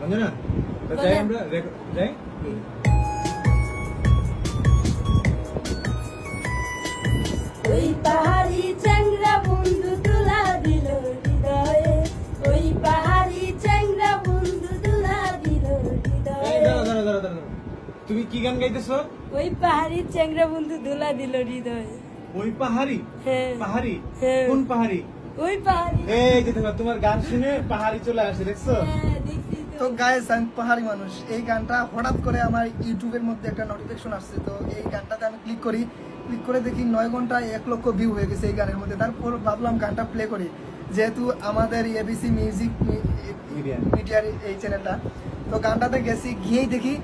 রঞ্জনা যাই আমরা যাই ওই পাহাড়ি চ্যাংরা বন্ধু তুলা দিল হৃদয়ে ওই পাহাড়ি চ্যাংরা বন্ধু তুলা দিল হৃদয়ে দাঁড়া দাঁড়া দাঁড়া দাঁড়া তুমি কি গান গাইতেছো ওই পাহাড়ি চ্যাংরা বন্ধু তুলা দিল হৃদয়ে ওই পাহাড়ি পাহাড়ি। কোন পাহাড়ি ওই পাহাড়ি এই যে তোমার গান শুনে পাহাড়ি চলে আসে দেখছি তো গায়ে আমি পাহাড়ি মানুষ। এই গানটা হঠাৎ করে আমার ইউটিউবের মধ্যে একটা নোটিফিকেশন আসছে। তো এই গানটাতে আমি ক্লিক করি। ক্লিক করে দেখি নয় ঘন্টায় এক লক্ষ ভিউ হয়ে গেছে এই গানের মধ্যে। তারপর ভাবলাম গানটা প্লে করি। যেহেতু আমাদের এবিসি মিউজিক. মিডিয়ার এই চ্যানেলটা তো গানটাতে গেছি গিয়েই দেখি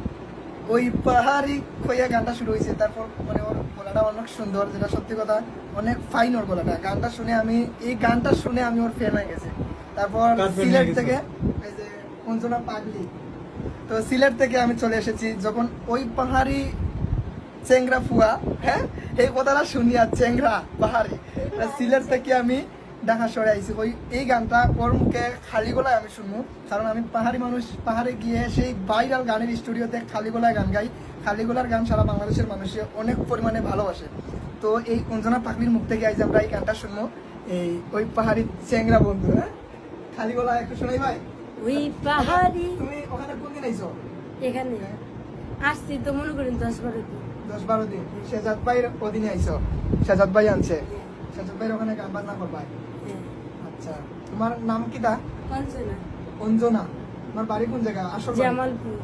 ওই পাহাড়ি খইয়া গানটা শুরু হয়েছে। তারপর মানে ওর গলাটা অনেক সুন্দর যেটা সত্যি কথা অনেক ফাইন ওর গলাটা। গানটা শুনে আমি এই গানটা শুনে আমি ওর ফ্যান হয়ে গেছি। তারপর সিলেট থেকে এই যে অঞ্জনা পাগলি। তো সিলেট থেকে আমি চলে এসেছি যখন ওই পাহাড়ি চেংরা ফুয়া হ্যাঁ? এই কথাটা শুনিয়া চেংরা পাহাড়ি। সিলেট থেকে আমি ঢাকা সরে আইছি। ওই এই গানটা ওর মুখে খালি গলায় আমি শুনব। কারণ আমি পাহাড়ি মানুষ পাহাড়ে গিয়ে সেই ভাইরাল গানের স্টুডিওতে খালি গলায় গান গাই। খালি গলার গান সারা বাংলাদেশের মানুষে অনেক পরিমাণে ভালোবাসে। তো এই অঞ্জনা পাগলির মুখ থেকে আইজ আমরা এই গানটা শুনব। এই ওই পাহাড়ি চেংরা বন্ধু হ্যাঁ? খালি গলা একটু শোনাই ভাই। ওই পাহাড়ি তুমি ওখানে কোন দিন আইছো? এখানে। আসছি তো মনে করেন দশ বারো দিন। দশ বারো দিন। শেজাদ ভাইয়ের অধীনে আইছো। শেজাদ ভাই আনছে। শেজাদ ভাইয়ের ওখানে গান বাজনা করবাই হ্যাঁ। আচ্ছা। তোমার নাম কি তা? পঞ্চনা অঞ্জনা। তোমার বাড়ি কোন জায়গা? আসল? জামালপুর।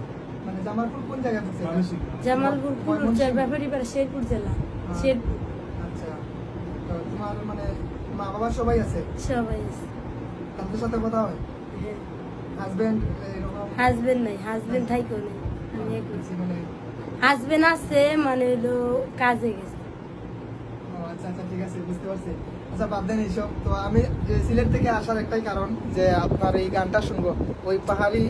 মানে জামালপুর কোন জায়গায় পড়ছে জামালপুর? কুলুচার ব্যাপারী পাড়া শেরপুর জেলা। শেরপুর। আচ্ছা। তো তোমার মানে মা বাবা সবাই আছে? সবাই আছে। তাদের সাথে কথা হয়? হ্যাঁ। হাজবেন্ড এরকম হাজবেন্ড নাই হাজবেন্ড থাইকো নেই আমি একলা। মানে? হাজবেন্ড আছে মানে হলো কাজে গেছে। আচ্ছা আচ্ছা ঠিক আছে বুঝতে পারছি। আচ্ছা বাদ দেন এইসব। তো আমি সিলেট থেকে আসার একটাই কারণ যে আপনার এই গানটা শুনব। ওই পাহাড়ি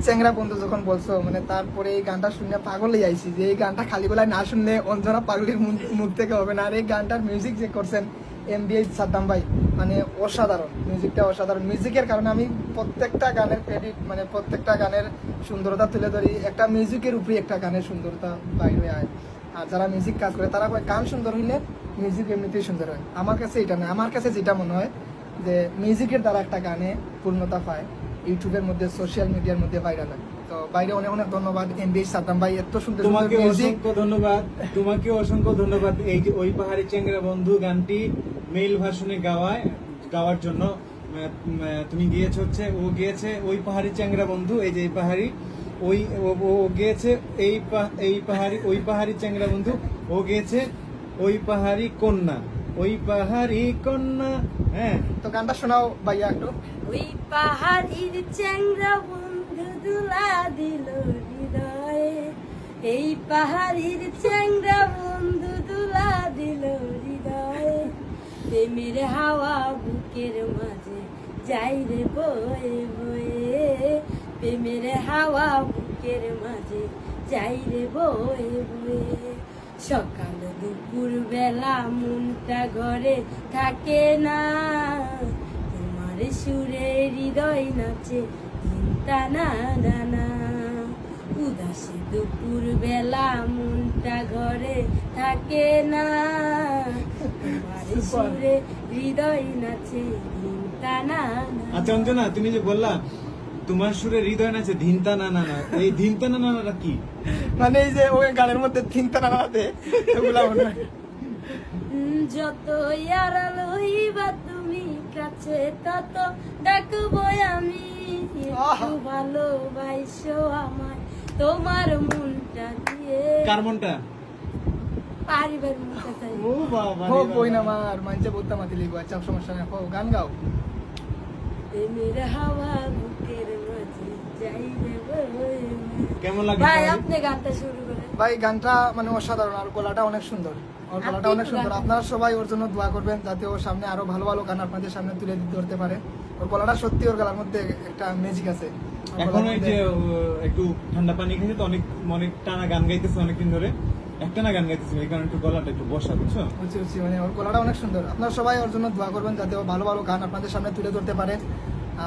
চেংরা বন্ধু যখন বলছো মানে তারপরে এই গানটা শুনে পাগলই আইছি যে এই গানটা খালি বেলায় না শুনলে অঞ্জনা পাগলির মুখ- মুখ থেকে হবে না। আর এই গানটার মিউজিক যে করছেন এম বি এইচ সাদ্দাম ভাই মানে অসাধারণ মিউজিকটা অসাধারণ। মিউজিকের কারণে আমি প্রত্যেকটা গানের ক্রেডিট মানে প্রত্যেকটা গানের সুন্দরতা তুলে ধরি। একটা মিউজিকের উপরে একটা গানের সুন্দরতা বাইরে হয় আর যারা মিউজিক কাজ করে তারা কয় গান সুন্দর হইলে মিউজিক এমনিতেই সুন্দর হয়। আমার কাছে এটা না। আমার কাছে যেটা মনে হয় যে মিউজিকের দ্বারা একটা গানে পূর্ণতা পায় ইউটিউবের মধ্যে সোশ্যাল মিডিয়ার মধ্যে ভাইরাল হয়। তো বাইরে অনেক অনেক ধন্যবাদ এম বি সাদ্দাম ভাই এত সুন্দর তোমাকে অসংখ্য ধন্যবাদ। তোমাকে অসংখ্য ধন্যবাদ। এই যে ওই পাহাড়ি চেঙ্গরা বন্ধু গানটি মেল ভার্সনে গাওয়ায় গাওয়ার জন্য তুমি গিয়েছো হচ্ছে ও গিয়েছে ওই পাহাড়ি চ্যাংরা বন্ধু এই যে এই পাহাড়ি ওই ও- গিয়েছে এই এই পাহাড়ি ওই পাহাড়ি চ্যাংরা বন্ধু ও গিয়েছে ওই পাহাড়ি কন্যা ওই পাহাড়ি কন্যা হ্যাঁ। তো গানটা শোনাও ভাইয়া একটু। ওই পাহাড়ির চ্যাংরা বন্ধু দুলা দিল হৃদয়ে এই পাহাড়ির চ্যাংরা প্রেমের হাওয়া বুকের মাঝে। যাই রে বয়ে বয়ে প্রেমের হাওয়া বুকের মাঝে। যাই রে বয়ে বয়ে সকাল দুপুর বেলা মনটা ঘরে থাকে না। তোমার সুরে হৃদয় নাচে, চিন্তা না না উদাসী দুপুর বেলা মনটা ঘরে থাকে না। সুরে হৃদয় নাচে চিন্তা না। আচ্ছা অঞ্জনা তুমি যে বললা তোমার সুরে হৃদয় নাচে ধিনতা না না না এই ধিনতা না না নাটা কি? মানে এই যে ওই গানের মধ্যে তিনটা নানাতে এগুলা মনে হয়। যত আড়াল হইবা তুমি কাছে তত ডাকবো আমি। একটু ভালোবাসো আমায় তোমার মনটা দিয়ে। কার মনটা? ও বাবা হো বই না মার মানছে বলতে মাতি লিখব আচ্ছা সমস্যা নেই গান গাও। কেমন লাগে ভাই? আপনি গানটা শুরু করেন। ভাই গানটা মানে অসাধারণ আর গলাটা অনেক সুন্দর। ওর গলাটা অনেক সুন্দর। আপনারা সবাই ওর জন্য দোয়া করবেন যাতে ও সামনে আরও ভালো ভালো গান আপনাদের সামনে তুলে ধরতে পারে। ওর গলাটা সত্যি ওর গলার মধ্যে একটা ম্যাজিক আছে। এখন এই যে একটু ঠান্ডা পানি খেয়েছে তো অনেক অনেক টানা গান গাইতেছে অনেকদিন ধরে। একটা না গান গাইতেছে এই কারণে একটু গলাটা একটু বসা বুঝছ? বুঝছি বুঝছি মানে ওর গলাটা অনেক সুন্দর। আপনারা সবাই ওর জন্য দোয়া করবেন যাতে ও ভালো ভালো গান আপনাদের সামনে তুলে ধরতে পারে।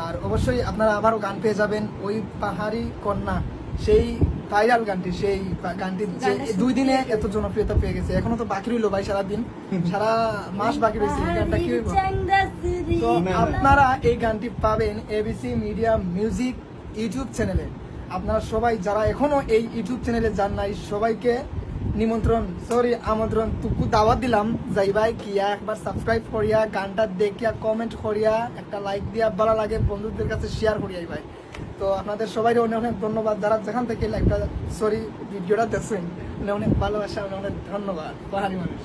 আর অবশ্যই আপনারা আবারও গান পেয়ে যাবেন ওই পাহাড়ি কন্যা সেই ভাইরাল গানটি সেই বা- গানটি যে দুই দিনে এত জনপ্রিয়তা পেয়ে গেছে। এখনও তো বাকি রইল ভাই সারাদিন। সারা মাস বাকি রয়েছে এই গানটা কি? তো। আপনারা এই গানটি পাবেন এবিসি মিডিয়া মিউজিক ইউটিউব চ্যানেলে। আপনারা সবাই যারা এখনও এই ইউটিউব চ্যানেলে যান নাই সবাইকে নিমন্ত্রণ সরি আমন্ত্রণ। তুকু দাওয়াত দিলাম যাইবাই কিয়া একবার সাবস্ক্রাইব করিয়া, গানটা দেখিয়া কমেন্ট করিয়া, একটা লাইক দিয়া, ভালো লাগে, বন্ধুদের কাছে শেয়ার করিয়াই ভাই তো আপনাদের সবাই অনেক অনেক ধন্যবাদ। যারা যেখান থেকে লাইভটা সরি ভিডিওটা দেখছেন, অনেক অনেক ভালোবাসা, অনেক অনেক ধন্যবাদ। পাহাড়ি মানুষ।